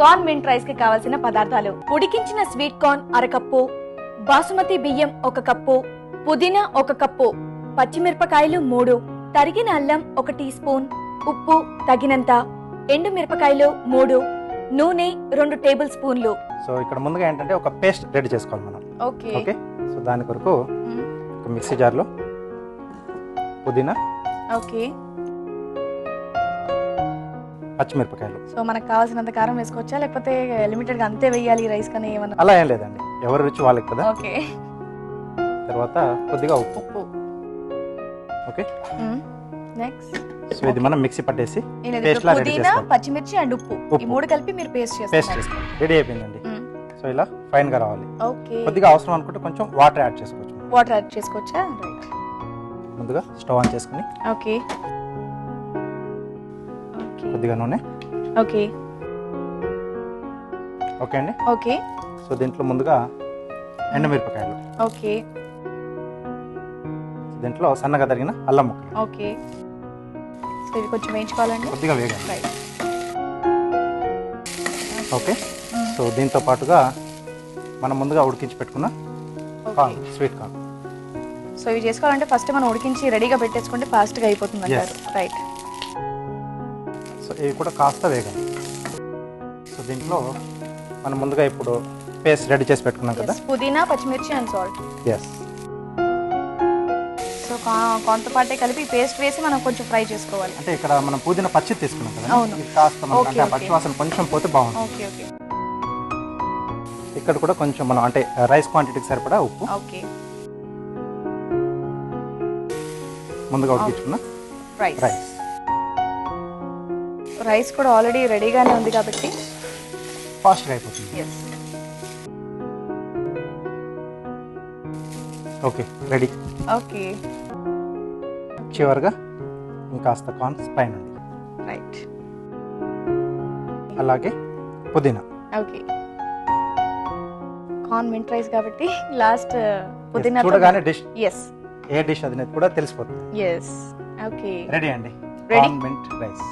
Corn mint రైస్కి కావలసిన పదార్థాలు. ఉడికించిన స్వీట్ కార్న్ అరకప్పు బాసుమతి బియ్యం ఒక కప్పు పుదీనా ఒక కప్పు పచ్చిమిరపకాయలు మూడు తరిగిన అల్లం ఒక టీ స్పూన్ ఉప్పు తగినంత ఎండు మిరపకాయలు మూడు నూనె రెండు టేబుల్ స్పూన్లు. సో ఇక్కడ ముందుగా ఏంటంటే ఒక పేస్ట్ రెడీ చేసుకోవాలి మనం. ఓకే. ఓకే? సో దాని కొరకు ఒక మిక్సీ జార్లో పుదీనా ఓకే. పచ్చిమిరపకాయలు. సో మనకు కావాల్సినంత కారం వేసుకోవచ్చా? లేకపోతే లిమిటెడ్గా అంతే వేయాలి రైస్ కానీ ఏమన్నా? అలా ఏం లేదండి. ఎవరి రుచి వాళ్ళకి కదా. ఓకే. తర్వాత కొద్దిగా ఉప్పు. ఉప్పు. ఓకే. నెక్స్ట్. సో ఇది మనం మిక్సీ పట్టేసి Paste లా పుదీనా చేసుకోవాలి. పచ్చిమిర్చి అండ్ ఉప్పు. ఈ. మూడు కలిపి మీరు పేస్ట్ పేస్ట్ చేస్తారు చేసుకోవాలి. రెడీ అయిపోయిందండి. సో ఇలా ఫైన్గా రావాలి. ఓకే. కొద్దిగా అవసరం అనుకుంటే కొంచెం వాటర్ యాడ్ చేసుకోవచ్చు. వాటర్ యాడ్ చేసుకోవచ్చా? రైట్ ముందుగా స్టవ్ ఆన్ చేసుకుని ఓకే. కొద్దిగా నూనె. ఓకే. ఓకే అండి? ఓకే. సో దీంట్లో ముందుగా ఎండుమిరపకాయలు ఓకే. దీంట్లో సన్నగా తరిగిన అల్లం ముక్కలు. ఓకే. సో ఇవి కొంచెం వేయించుకోవాలండి. కొద్దిగా వేగాలి. Right okay. సో దీంతో పాటుగా మనం ముందుగా ఉడికించి పెట్టుకున్న కార్న్ స్వీట్ కార్న్ సో ఇవి చేసుకోవాలంటే ఫస్ట్ మనం ఉడికించి రెడీగా పెట్టేసుకుంటే ఫాస్ట్గా అయిపోతుంది అంటారు రైట్ సో ఇవి కూడా కాస్త వేగాలి సో దీంట్లో మనం ముందుగా ఇప్పుడు పేస్ట్ రెడీ చేసి పెట్టుకున్నాం కదా? పుదీనా పచ్చిమిర్చి అండ్ సాల్ట్ ఎస్ సో కొంత పాటే కలిపి పేస్ట్ వేసి మనం కొంచెం ఫ్రై చేసుకోవాలి. అంటే ఇక్కడ మనం పుదీనా పచ్చి తీసుకున్నాం కదా. ఇది కాస్త మనకి ఆ. పచ్చి వాసన కొంచెం పోతే బాగుంటుంది. ఓకే ఓకే ఇక్కడ కూడా కొంచెం మనం అంటే రైస్ క్వాంటిటీకి సరిపడా ఉప్పు. ఓకే ముందుగా ఉడికించుకున్న రైస్ రైస్ రైస్ కూడా ఆల్రెడీ రెడీగానే ఉంది కాబట్టి. ఫాస్ట్గా అయిపోతుంది. Okay ready. ఓకే. చివరిగా ఇంకాస్త కార్న్ పైన ఉంది రైట్ అలాగే పుదీనా. ఓకే. కార్న్ మింట్ రైస్ కాబట్టి లాస్ట్ పుదీనా చూడగానే డిష్. ఎస్ ఏ డిష్ అది కూడా తెలిసిపోతుంది. Yes okay. రెడీ అండి? Corn mint rice.